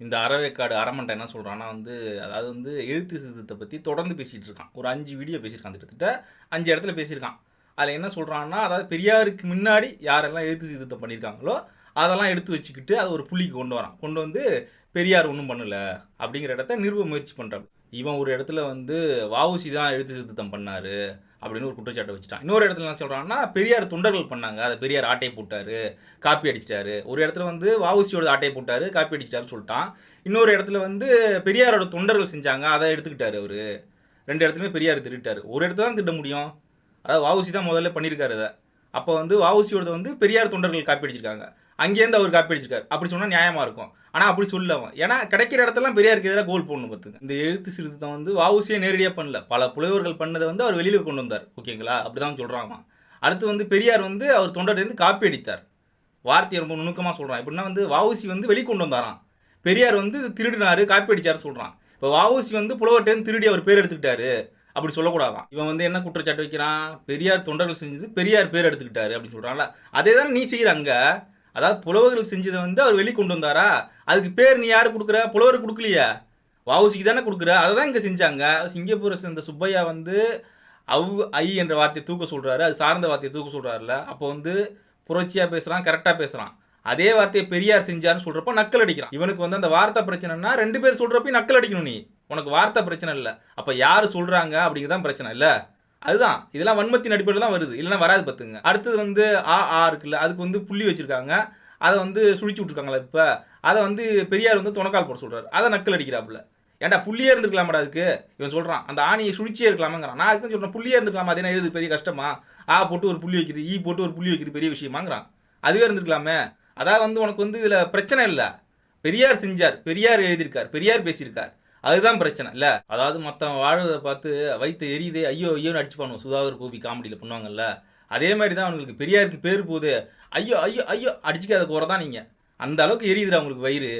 இந்த அறவேக்காடு அரமண்டை என்ன சொல்கிறான்னா வந்து அதாவது வந்து எழுத்து சிறுத்தை பற்றி தொடர்ந்து பேசிகிட்டு இருக்கான். ஒரு அஞ்சு வீடியோ பேசியிருக்கான் கிட்டத்தட்ட. அஞ்சு இடத்துல பேசியிருக்கான். அதில் என்ன சொல்கிறான்னா அதாவது பெரியாருக்கு முன்னாடி யாரெல்லாம் எழுத்து சீர்திருத்தம் பண்ணியிருக்காங்களோ அதெல்லாம் எடுத்து வச்சுக்கிட்டு அதை ஒரு புள்ளிக்கு கொண்டு வரான். கொண்டு வந்து பெரியார் ஒன்றும் பண்ணல அப்படிங்கிற இடத்த நிறுவ முயற்சி பண்ணுறான் இவன் ஒரு இடத்துல வந்து வாவுசி தான் எழுத்து திருத்தம் பண்ணாரு அப்படின்னு ஒரு குற்றச்சாட்டை வச்சுட்டான். இன்னொரு இடத்துல என்ன சொல்கிறான்னா பெரியார் தொண்டர்கள் பண்ணாங்க. அதை பெரியார் ஆட்டையை போட்டாரு காப்பி அடிச்சிட்டாரு. ஒரு இடத்துல வந்து வாவுசியோட ஆட்டையை போட்டாரு காப்பி அடிச்சிட்டாருன்னு சொல்லிட்டான். இன்னொரு இடத்துல வந்து பெரியாரோட தொண்டர்கள் செஞ்சாங்க அதை எடுத்துக்கிட்டாரு அவர். ரெண்டு இடத்துலையுமே பெரியார் திருட்டார் ஒரு இடத்துல தான் திட்ட முடியும். அதாவது வாவுசி தான் முதல்ல பண்ணியிருக்காரு அதை அப்போ வந்து வஉசியோட வந்து பெரியார் தொண்டர்கள் காப்பி அடிச்சிருக்காங்க. அங்கேருந்து அவர் காப்பி அடிச்சிருக்காரு. அப்படி சொன்னால் நியாயமாக இருக்கும். ஆனால் அப்படி சொல்ல அவன். ஏன்னா கிடைக்கிற இடத்தெல்லாம் பெரியாருக்கு எதிராக கோல் போடணும் பார்த்துங்க இந்த எழுத்து சீர்திருத்தம் வந்து வஉசியை நேரடியாக பண்ணல. பல புலவர்கள் பண்ணதை வந்து அவர் வெளியில் கொண்டு வந்தார். ஓகேங்களா? அப்படி தான் சொல்கிறாங்க அடுத்து வந்து பெரியார் வந்து அவர் தொண்டர்லேருந்து காப்பி அடித்தார். வார்த்தையை ரொம்ப நுணுக்கமாக சொல்கிறான் எப்படின்னா வந்து வஉசி வந்து வெளிக்கொண்டு வந்தாராம். பெரியார் வந்து திருடினாரு காப்பி அடிச்சாரு சொல்கிறான் இப்போ வஉசி வந்து புலவர்கிட்டேருந்து திருடி அவர் பேர் எடுத்துக்கிட்டாரு. அப்படி சொல்லக்கூடாதான். இவன் வந்து என்ன குற்றச்சாட்டு வைக்கிறான்? பெரியார் தொண்டர்கள் செஞ்சது பெரியார் பேர் எடுத்துக்கிட்டாரு அப்படின்னு சொல்கிறான்ல அதே தான் நீ செய்கிற அங்கே? அதாவது புலவர்கள் செஞ்சதை வந்து அவர் வெளி கொண்டு வந்தாரா? அதுக்கு பேர் நீ யார் கொடுக்குற? புலவர் கொடுக்கலையே. வாவுசிக்கு தானே கொடுக்குற? அதை தான் இங்கே செஞ்சாங்க. சிங்கப்பூரை சேர்ந்த சுப்பையா வந்து அவ் ஐ என்ற வார்த்தையை தூக்க சொல்கிறாரு அது சார்ந்த வார்த்தையை தூக்க சொல்கிறாருல அப்போ வந்து புரட்சியாக பேசுகிறான் கரெக்டாக பேசுகிறான் அதே வார்த்தையை பெரியார் செஞ்சார்னு சொல்கிறப்ப நக்கல் அடிக்கிறான். இவனுக்கு வந்து அந்த வார்த்தை பிரச்சனைனா ரெண்டு பேர் சொல்கிறப்ப நக்கல் அடிக்கணும் நீ. உனக்கு வார்த்தை பிரச்சனை இல்லை. அப்போ யார் சொல்கிறாங்க அப்படிங்கிறதான் பிரச்சனை இல்லை. அதுதான். இதெல்லாம் வன்மத்தின் அடிப்படையில் தான் வருது. இல்லைன்னா வராது பார்த்துங்க அடுத்தது வந்து ஆ ஆ இருக்குல்ல அதுக்கு வந்து புள்ளி வச்சுருக்காங்க. அதை வந்து சுழிச்சு விட்ருக்காங்களா இப்போ? அதை வந்து பெரியார் வந்து துணக்கால் போட சொல்கிறார் அதை நக்கல் அடிக்கிறாப்புல. ஏன்டா புள்ளியே இருந்துக்கலாமாடா அதுக்கு? இவன் சொல்கிறான் அந்த ஆணியை சுழிச்சியே இருக்கலாமாங்கிறான். நான் அதுக்கு சொல்கிறேன் புள்ளியே இருந்துக்கலாமா அது என்ன எழுது? பெரிய கஷ்டமா? ஆ போட்டு ஒரு புள்ளி வைக்கிறது ஈ போட்டு ஒரு புள்ளி வைக்கிறது பெரிய விஷயமாங்கிறான். அதுவே இருந்துருக்கலாமே? அதாவது வந்து உனக்கு வந்து இதில் பிரச்சனை இல்லை. பெரியார் செஞ்சார் பெரியார் எழுதியிருக்கார் பெரியார் பேசியிருக்கார். அதுதான் பிரச்சனை. இல்லை அதாவது மற்றவன் வாழ்றதை பார்த்து வயிற்று எரியுதே ஐயோ ஐயோன்னு அடிச்சு பண்ணுவோம் சுதாகர் கோபி காமெடியில் பண்ணுவாங்கல்ல. அதே மாதிரி தான் அவங்களுக்கு பெரியாருக்கு பேர் போகுது. ஐயோ ஐயோ ஐயோ அடிச்சுக்காத குறை தான் நீங்கள் அந்த அளவுக்கு எரியுதுடா உங்களுக்கு வயிறு.